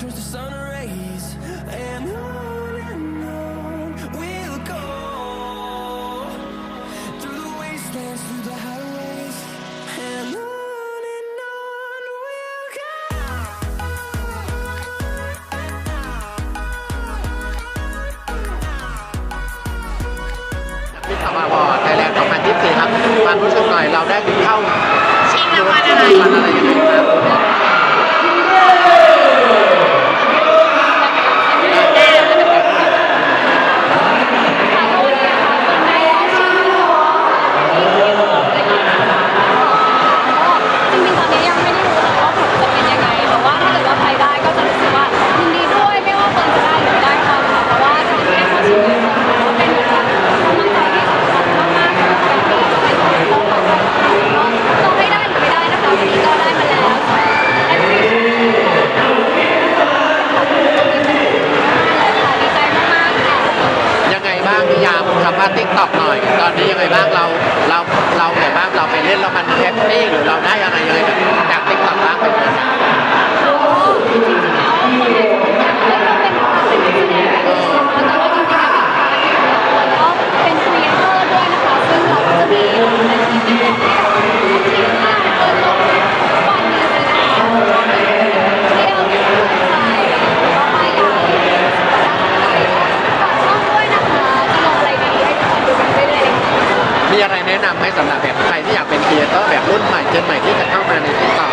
turns to sun rays. And on and on we'll go through the wastelands, through the highways, and on and on we'll go. พิธามาวอร์ไทยแลนด์2024 ครับความรู้สึกหน่อย เราได้เข้าชิงรางวัลอะไร มาติ๊กต็อกหน่อย ตอนนี้ยังไงบ้างเราเราเราไงบ้างเราไปเล่นแล้วมันแฮปปี้หรือเราได้อะไรยังไงจาก อะไรแนะนำไหมสำหรับแบบใครที่อยากเป็นครีเอเตอร์แบบรุ่นใหม่เจนใหม่ที่จะเข้ามาในติ๊กต็อก